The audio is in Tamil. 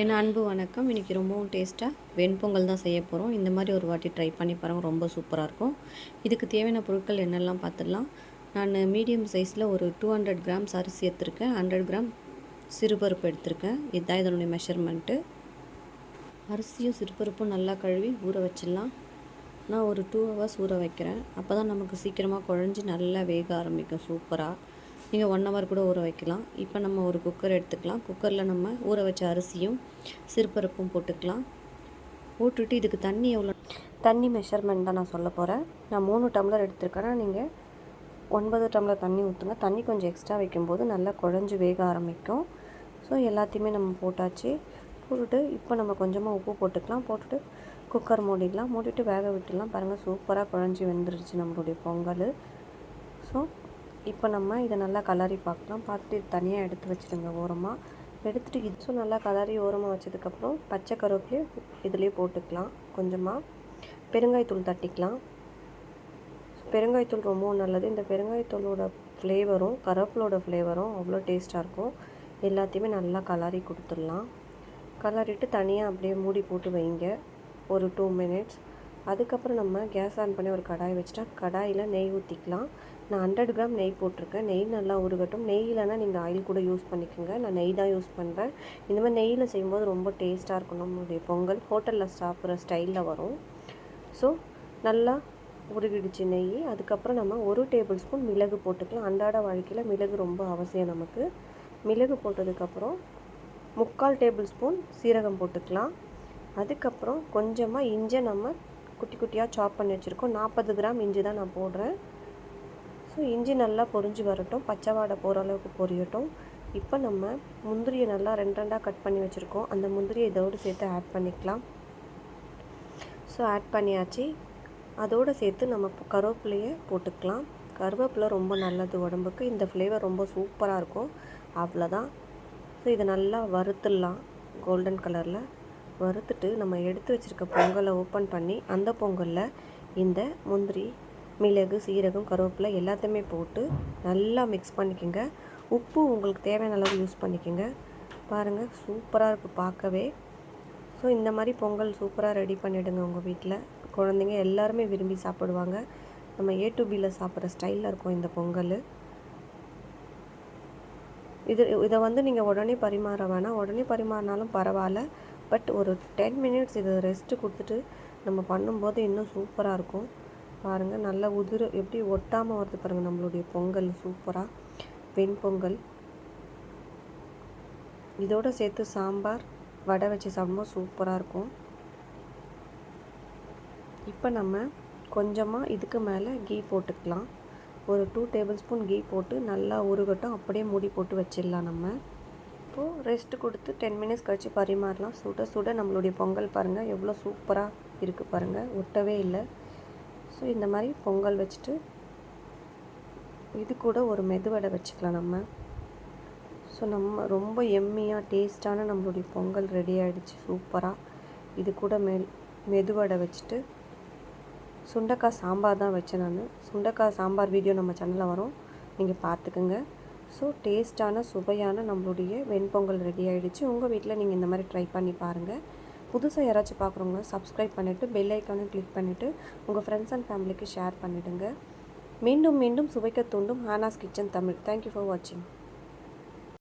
என் அன்பு வணக்கம். இன்றைக்கி ரொம்பவும் டேஸ்ட்டாக வெண்பொங்கல் தான் செய்ய போகிறோம் இந்த மாதிரி ஒரு வாட்டி ட்ரை பண்ணி பாருங்கள் ரொம்ப சூப்பராக இருக்கும். இதுக்கு தேவையான பொருட்கள் என்னெல்லாம் பார்த்துடலாம் நான் மீடியம் சைஸில் ஒரு டூ ஹண்ட்ரட் கிராம்ஸ் அரிசி எடுத்திருக்கேன். ஹண்ட்ரட் கிராம் சிறுபருப்பு எடுத்திருக்கேன். இதுதான் இதனுடைய மெஷர்மெண்ட்டு அரிசியும் சிறுபருப்பும் நல்லா கழுவி ஊற வச்சிடலாம். நான் ஒரு டூ ஹவர்ஸ் ஊற வைக்கிறேன். அப்போ தான் நமக்கு சீக்கிரமாக குழஞ்சி நல்லா வேக ஆரம்பிக்கும். சூப்பராக நீங்கள் ஒன் ஹவர் கூட ஊற வைக்கலாம். இப்போ நம்ம ஒரு குக்கர் எடுத்துக்கலாம். குக்கரில் நம்ம ஊற வச்ச அரிசியும் சிறுபருப்பும் போட்டுக்கலாம். போட்டுட்டு இதுக்கு தண்ணி எவ்வளோ? தண்ணி மெஷர்மெண்ட் தான் நான் சொல்ல போகிறேன் நான் மூணு டம்ளர் எடுத்துருக்கேன். நீங்கள் ஒன்பது டம்ளர் தண்ணி ஊற்றுங்க தண்ணி கொஞ்சம் எக்ஸ்ட்ரா வைக்கும்போது நல்லா குழஞ்சி வேக ஆரம்பிக்கும். ஸோ எல்லாத்தையுமே நம்ம போட்டாச்சு. போட்டுட்டு இப்போ நம்ம கொஞ்சமாக உப்பு போட்டுக்கலாம். போட்டுட்டு குக்கர் மூடிடலாம். மூடிட்டு வேக விட்டுடலாம். பாருங்கள் சூப்பராக குழஞ்சி வெந்துருச்சு நம்மளுடைய பொங்கல். ஸோ இப்போ நம்ம இதை நல்லா கலரி பார்க்கலாம். பார்த்துட்டு இது தனியாக எடுத்து வச்சுருங்க ஓரமாக எடுத்துகிட்டு இதுவும் நல்லா கலரி ஓரமாக வச்சதுக்கப்புறம் பச்சை கருவேப்பிலையும் இதுலேயே போட்டுக்கலாம். கொஞ்சமாக பெருங்காயத்தூள் தட்டிக்கலாம். பெருங்காயத்தூள் ரொம்பவும் நல்லது. இந்த பெருங்காயத்தூளோட ஃப்ளேவரும் கருவேப்பிலோட ஃப்ளேவரும் அவ்வளோ டேஸ்ட்டாக இருக்கும். எல்லாத்தையுமே நல்லா கலரி கொடுத்துடலாம். கலரிட்டு தனியாக அப்படியே மூடி போட்டு வைங்க. ஒரு டூ மினிட்ஸ் அதுக்கப்புறம் நம்ம கேஸ் ஆன் பண்ணி ஒரு கடாய் வச்சுட்டா கடாயில் நெய் ஊற்றிக்கலாம் நான் ஹண்ட்ரட் கிராம் நெய் போட்டிருக்கேன். நெய் நல்லா உருகட்டும். நெய் இல்லைனா நீங்கள் ஆயில் கூட யூஸ் பண்ணிக்கோங்க. நான் நெய் தான் யூஸ் பண்ணுறேன் இந்த மாதிரி நெய்யில் செய்யும்போது ரொம்ப டேஸ்ட்டாக இருக்கும் நம்மளுடைய பொங்கல். ஹோட்டலில் சாப்பிட்ற ஸ்டைலில் வரும். ஸோ நல்லா உருகிடுச்சு நெய். அதுக்கப்புறம் நம்ம ஒரு டேபிள் ஸ்பூன் மிளகு போட்டுக்கலாம். அன்றாட வாழ்க்கையில் மிளகு ரொம்ப அவசியம் நமக்கு. மிளகு போட்டதுக்கப்புறம் முக்கால் டேபிள் ஸ்பூன் சீரகம் போட்டுக்கலாம். அதுக்கப்புறம் கொஞ்சமாக இஞ்சை நம்ம குட்டி குட்டியாக சாப் பண்ணி வச்சுருக்கோம். நாற்பது கிராம் இஞ்சி தான் நான் போடுறேன். ஸோ இஞ்சி நல்லா பொரிஞ்சு வரட்டும். பச்சை வாடை போகிற அளவுக்கு பொரியட்டும். இப்போ நம்ம முந்திரியை நல்லா ரெண்டு ரெண்டாக கட் பண்ணி வச்சுருக்கோம். அந்த முந்திரியை இதோடு சேர்த்து ஆட் பண்ணிக்கலாம். ஸோ ஆட் பண்ணியாச்சு. அதோடு சேர்த்து நம்ம கருவேப்பிலையை போட்டுக்கலாம். கருவேப்பிலை ரொம்ப நல்லது உடம்புக்கு. இந்த ஃப்ளேவர் ரொம்ப சூப்பராக இருக்கும். அவ்வளோதான் ஸோ இதை நல்லா வறுத்துடலாம். கோல்டன் கலரில் வறுத்துட்டு நம்ம எடுத்து வச்சுருக்க பொங்கலை ஓப்பன் பண்ணி அந்த பொங்கலில் இந்த முந்திரி மிளகு சீரகம் கருவேப்பிலை எல்லாத்தையுமே போட்டு நல்லா மிக்ஸ் பண்ணிக்கோங்க. உப்பு உங்களுக்கு தேவையான அளவு யூஸ் பண்ணிக்கோங்க. பாருங்கள் சூப்பராக இருக்குது பார்க்கவே. ஸோ இந்த மாதிரி பொங்கல் சூப்பராக ரெடி பண்ணிவிடுங்க உங்கள் வீட்டில் குழந்தைங்க எல்லாருமே விரும்பி சாப்பிடுவாங்க. நம்ம ஏ டு பியில் சாப்பிட்ற ஸ்டைலில் இருக்கும் இந்த பொங்கல். இது இதை வந்து நீங்கள் உடனே பரிமாற வேணாம். உடனே பரிமாறினாலும் பரவாயில்ல. பட் ஒரு டென் மினிட்ஸ் இது ரெஸ்ட்டு கொடுத்துட்டு நம்ம பண்ணும்போது இன்னும் சூப்பராக இருக்கும். பாருங்கள் நல்லா உதிர எப்படி ஒட்டாமல் வருது பாருங்கள் நம்மளுடைய பொங்கல் சூப்பராக வெண்பொங்கல் இதோடு சேர்த்து சாம்பார் வடை வச்சு சாப்பிடும்போது சூப்பராக இருக்கும். இப்போ நம்ம கொஞ்சமாக இதுக்கு மேலே கீ போட்டுக்கலாம். ஒரு டூ டேபிள் ஸ்பூன் கீ போட்டு நல்லா உருகட்டும் அப்படியே மூடி போட்டு வச்சிடலாம் நம்ம. இப்போது ரெஸ்ட்டு கொடுத்து டென் மினிட்ஸ் கழித்து பரிமாறலாம். சுட சுட நம்மளுடைய பொங்கல் பாருங்கள் எவ்வளோ சூப்பராக இருக்குது பாருங்கள் ஒட்டவே இல்லை. ஸோ இந்த மாதிரி பொங்கல் வச்சுட்டு இது கூட ஒரு மெதுவடை வச்சுக்கலாம் நம்ம. ஸோ நம்ம ரொம்ப எம்மியாக டேஸ்ட்டான நம்மளுடைய பொங்கல் ரெடி ஆகிடுச்சு சூப்பராக இது கூட மெ மெதுவடை வச்சுட்டு சுண்டக்காய் சாம்பார் தான் வச்சேன் நான். சுண்டக்காய் சாம்பார் வீடியோ நம்ம சேனலில் வரும். நீங்கள் பார்த்துக்குங்க. ஸோ டேஸ்ட்டான சுவையான நம்மளுடைய வெண்பொங்கல் ரெடி ஆகிடுச்சு உங்கள் வீட்டில் நீங்கள் இந்த மாதிரி ட்ரை பண்ணி பாருங்கள் புதுசாக யாராச்சும் பார்க்குறவங்க சப்ஸ்கிரைப் பண்ணிவிட்டு பெல் ஐக்கானும் கிளிக் பண்ணிவிட்டு உங்கள் ஃப்ரெண்ட்ஸ் அண்ட் ஃபேமிலிக்கு ஷேர் பண்ணிவிடுங்க மீண்டும் மீண்டும் சுவைக்க தூண்டும் Hana's kitchen Tamil. Thank you for வாட்சிங்